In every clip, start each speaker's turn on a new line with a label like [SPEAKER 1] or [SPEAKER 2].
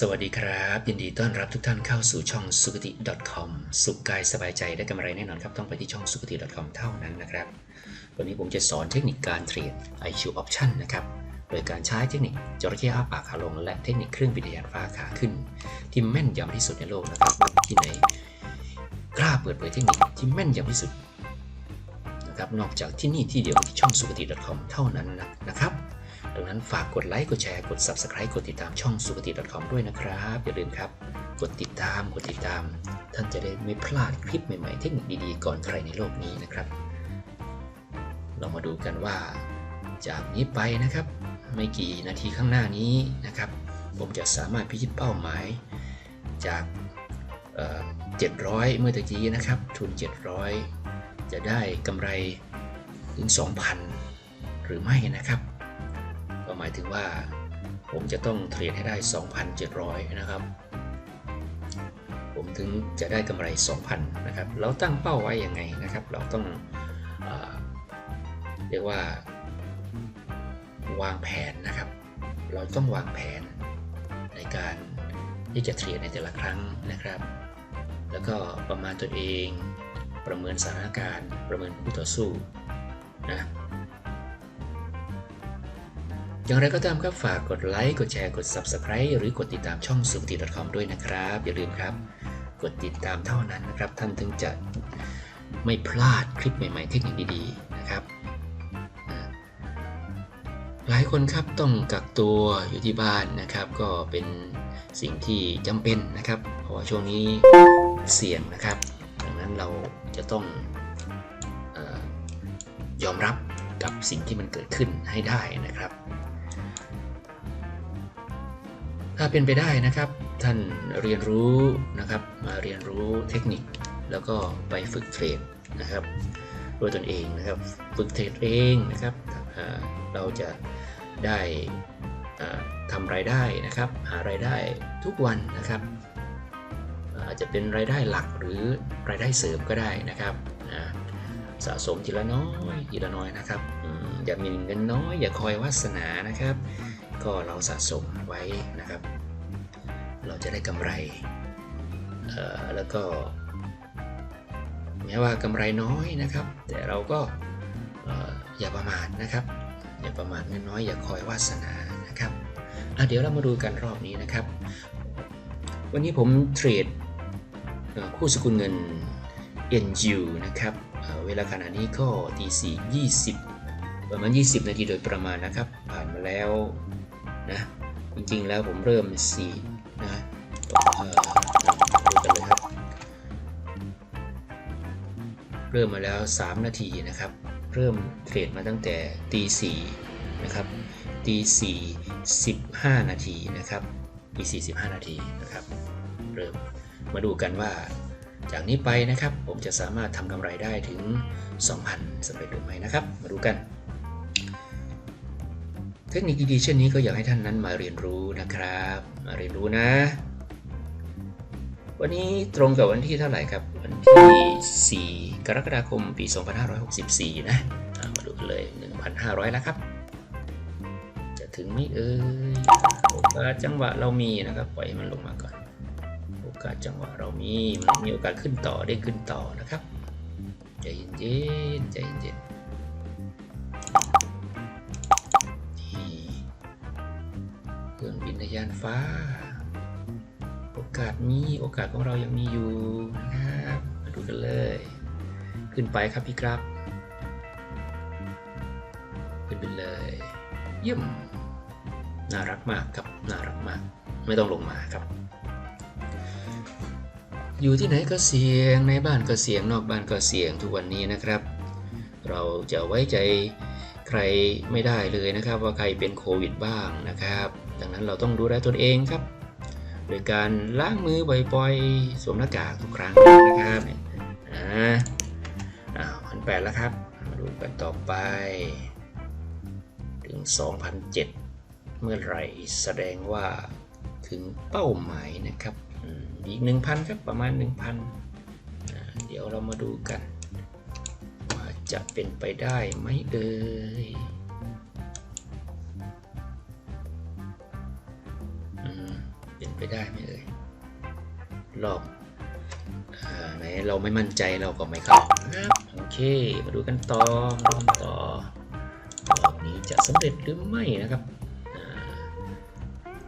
[SPEAKER 1] สวัสดีครับ ยินดีต้อนรับทุกท่านเข้าสู่ช่องสุขติ .com สุขกายสบายใจได้กำไรแน่นอนครับ ต้องไปที่ช่องสุขติ .com เท่านั้นนะครับ วันนี้ผมจะสอนเทคนิคการเทรด IQ Option นะครับ โดยการใช้เทคนิคจระเข้อ้าปากขาลง และเทคนิคเครื่องบินยานฟ้าขาขึ้น ที่แม่นยำที่สุดในโลกนะครับที่ไหนกล้าเปิดเผยเทคนิคที่แม่นยำที่สุดนะครับนอกจากที่นี่ที่เดียวที่ช่องสุขติ .com เท่านั้นนะครับ ดังนั้นฝากกดไลค์ กดแชร์ กด Subscribe กดติดตามช่องสุขติ .com ด้วยนะครับ อย่าลืมครับ กดติดตาม กดติดตาม ท่านจะได้ไม่พลาดคลิปใหม่ๆ เทคนิคดีๆ ก่อนใครในโลกนี้นะครับ เรามาดูกันว่า จากนี้ไปนะครับ ไม่กี่นาทีข้างหน้านี้นะครับ ผมจะสามารถพิชิตเป้าหมาย จากเอ่อ700เมื่อตะกี้นะครับ ทุน 700 จะได้กำไรถึง 2,000 หรือไม่นะครับายถึงว่าผมจะต้องเทรดให้ได้ 2,700 นะครับ ผมถึงจะได้กำไร 2,000 นะครับ เราตั้งเป้าไว้ยังไงนะครับ เราต้องเออเรียกว่าวางแผนนะครับ เราต้องวางแผนในการที่จะเทรดในแต่ละครั้งนะครับ แล้วก็ประมาณตัวเอง ประเมินสถานการณ์ ประเมินผู้ต่อสู้นะ อย่างไรก็ตามครับฝากกดไลค์ กดแชร์ กด Subscribe หรือกดติดตามช่องสุขติ .com ด้วยนะครับ อย่าลืมครับ กดติดตามเท่านั้นนะครับ ท่านถึงจะไม่พลาดคลิปใหม่ๆ เทคนิคดีๆนะครับ หลายคนครับต้องกักตัวอยู่ที่บ้านนะครับ ก็เป็นสิ่งที่จำเป็นนะครับ เพราะว่าช่วงนี้เสี่ยงนะครับ ดังนั้นเราจะต้องอยอมรับกับสิ่งที่มันเกิดขึ้นให้ได้นะครับ ถ้าเป็นไปได้นะครับ ท่านเรียนรู้นะครับ มาเรียนรู้เทคนิค แล้วก็ไปฝึกเทรดนะครับด้วยตนเองนะครับ ฝึกเทรดเองนะครับเราจะได้ทำรายได้นะครับ หารายได้ทุกวันนะครับอาจจะเป็นรายได้หลักหรือรายได้เสริมก็ได้นะครับสะสมทีละน้อยทีละน้อยนะครับ อย่ามีเงินน้อย อย่าคอยวาสนานะครับ ก็เราสะสมไว้นะครับ เราจะได้กำไรเอ่อแล้วก็แม้ว่ากำไรน้อยนะครับ แต่เราก็อย่าประมาทนะครับ อย่าประมาทเงินน้อยอย่าคอยวาสนานะครับอะเดี๋ยวเรามาดูกันรอบนี้นะครับ วันนี้ผมเทรดคู่สกุลเงิน NU นะครับเเวลาขณะนี้ก็ตีสี่ยี่สิบประมาณ 20 นาทีโดยประมาณนะครับ ผ่านมาแล้ว นะจริงๆแล้วผมเริ่ม4นะเอ่อดูกันเลยครับ เริ่มมาแล้ว 3 นาทีนะครับ เริ่มเทรดมาตั้งแต่ตีสี่นะครับตีสี่สิบห้านาทีนะครับตีสี่สิบห้านาทีนะครับเริ่มมาดูกันว่าจากนี้ไปนะครับผมจะสามารถทำกำไรได้ถึง 2,000สำเร็จหรือไม่นะครับ มาดูกัน เทคนิคดีๆเช่นนี้ก็อยากให้ท่านนั้นมาเรียนรู้นะครับ มาเรียนรู้นะ วันนี้ตรงกับวันที่เท่าไหร่ครับ วันที่ 4 กรกฎาคมปี 2564 นะอะมาดูกันเลย 1,500 แล้วครับ จะถึงไหม่เอ่ยโอกาสจังหวะเรามีนะครับ ปล่อยมันลงมาก่อน โอกาสจังหวะเรามีมันมีโอกาสขึ้นต่อได้ขึ้นต่อนะครับใจเย็นๆใจเย็นๆ ยานฟ้า โอกาสมีโอกาสของเรายังมีอยู่นะครับมาดูกันเลย ขึ้นไปครับพี่ครับ ขึ้นไปเลย เยี่ยม น่ารักมากครับน่ารักมาก ไม่ต้องลงมาครับ อยู่ที่ไหนก็เสี่ยงในบ้านก็เสี่ยงนอกบ้านก็เสี่ยงทุกวันนี้นะครับ เราจะไว้ใจใครไม่ได้เลยนะครับว่าใครเป็นโควิดบ้างนะครับ ดังนั้นเราต้องดูแลตนเองครับ โดยการล้างมือบ่อยๆ สวมหน้ากากทุกครั้งนะครับอ่าอ้าวพันแปดแล้วครับ มาดูกันต่อไป ถึง 2,007 เมื่อไหร่แสดงว่าถึงเป้าหมายนะครับอีก 1,000 ครับประมาณ 1,000 เดี๋ยวเรามาดูกัน ว่าจะเป็นไปได้ไหมเอ่ย ไปได้ไหมเอ่ยรอบอ่าไหนเราไม่มั่นใจเราก็ไม่เข้าโอเค มาดูกันต่อมาดูกันต่อรอบนี้จะสำเร็จหรือไม่นะครับ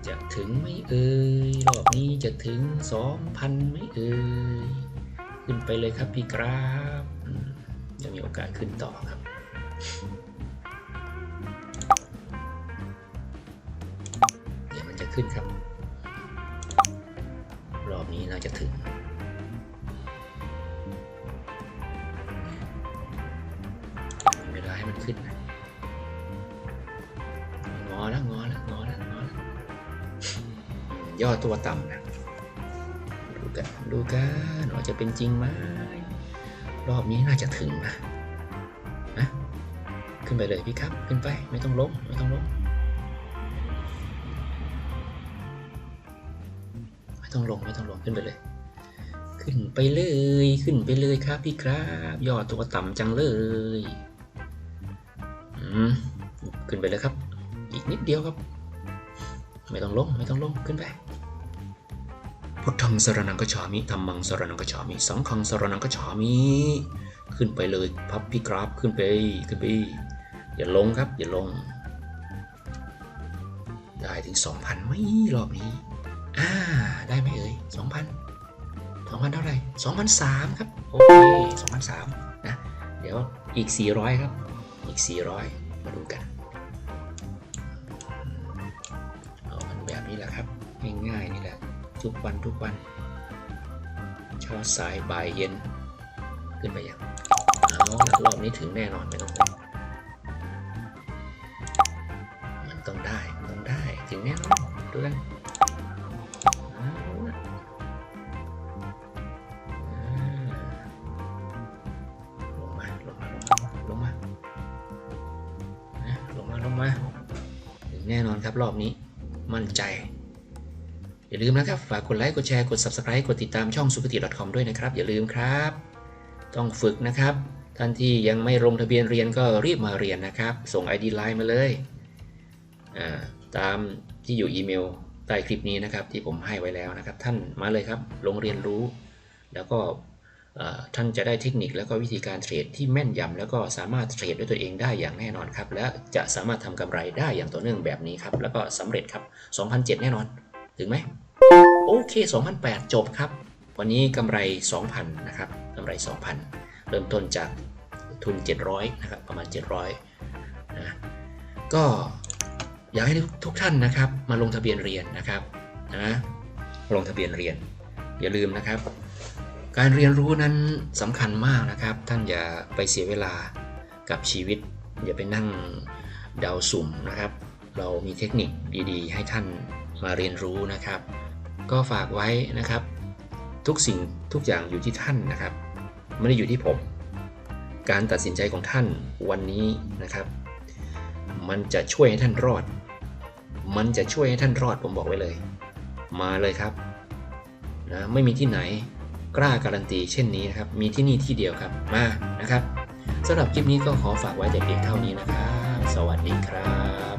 [SPEAKER 1] จะถึงไม่เอ่ยรอบนี้จะถึง 2,000ไม่เอ่ยขึ้นไปเลยครับพี่กราฟอืมยังมีโอกาสขึ้นต่อครับเดี๋ยวมันจะขึ้นครับ นี้น่าจะถึง เวลาให้มันขึ้นนะงอแล้วงอแล้วงอแล้วงอแล้วย่อตัวต่ำนะดูกันดูกันว่าจะเป็นจริงไหมรอบนี้น่าจะถึงนะนะขึ้นไปเลยพี่ครับ ขึ้นไปไม่ต้องล้มไม่ต้องล้ม ต้องลงไม่ต้องลงขึ้นไปเลย ขึ้นไปเลยขึ้นไปเลยครับพี่ครับย่อตัวต่ำจังเลยขึ้นไปเลยครับ อีกนิดเดียวครับ ไม่ต้องลงไม่ต้องลงขึ้นไปพุทธังสรนังกัจฉามิธรรมังสรนังกัจฉามิสังฆังสรนังกัจฉามิขึ้นไปเลยพับพี่กราฟขึ้นไปขึ้นไปอย่าลงครับอย่าลง ได้ถึง 2,000ไหมรอบนี้ อ่า ได้ไหมเอ่ยสองพันสองพันเท่าไหร่สองพันสามครับ โอเคสองพันสามนะ เดี๋ยวอีกสี่ร้อยครับ อีกสี่ร้อยมาดูกัน เอามันแบบนี้แหละครับ ง่ายๆนี่แหละ ทุกวันทุกวันเช้าสายบ่ายเย็น ขึ้นไปยังเอาละรอบนี้ถึงแน่นอนไม่ต้องห่วงมันต้องได้ มันต้องได้ ถึงแน่นอนดูกัน แน่นอนครับรอบนี้มั่นใจ อย่าลืมนะครับ ฝากกดไลค์ กดแชร์ กด Subscribe กดติดตามช่อง s u p e r t i .com ด้วยนะครับ อย่าลืมครับ ต้องฝึกนะครับ ท่านที่ยังไม่ลงทะเบียนเรียนก็รีบมาเรียนนะครับ ส่ง ID Line มาเลยตามที่อยู่อีเมลใต้คลิปนี้นะครับที่ผมให้ไว้แล้วนะครับ ท่านมาเลยครับลงเรียนรู้ แล้วก็ ท่านจะได้เทคนิคแล้วก็วิธีการเทรดที่แม่นยำแล้วก็สามารถเทรดด้วยตัวเองได้อย่างแน่นอนครับ และจะสามารถทำกำไรได้อย่างต่อเนื่องแบบนี้ครับ แล้วก็สำเร็จครับ 2007 แน่นอน ถึงไหม โอเค 2008 จบครับ วันนี้กำไร 2,000 นะครับกำไร 2,000 เริ่มต้นจากทุน 700 นะครับ ประมาณ 700 นะ ก็อยากให้ทุกท่านนะครับ มาลงทะเบียนเรียนนะครับ นะ ลงทะเบียนเรียน อย่าลืมนะครับ การเรียนรู้นั้นสำคัญมากนะครับ ท่านอย่าไปเสียเวลากับชีวิต อย่าไปนั่งเดาสุ่มนะครับ เรามีเทคนิคดีๆ ให้ท่านมาเรียนรู้นะครับ ก็ฝากไว้นะครับ ทุกสิ่งทุกอย่างอยู่ที่ท่านนะครับ ไม่ได้อยู่ที่ผม การตัดสินใจของท่านวันนี้นะครับ มันจะช่วยให้ท่านรอด มันจะช่วยให้ท่านรอดผมบอกไว้เลย มาเลยครับนะไม่มีที่ไหน กล้าการันตีเช่นนี้นะครับ มีที่นี่ที่เดียวครับมานะครับสำหรับคลิปนี้ก็ขอฝากไว้แต่เพียงเท่านี้นะครับ สวัสดีครับ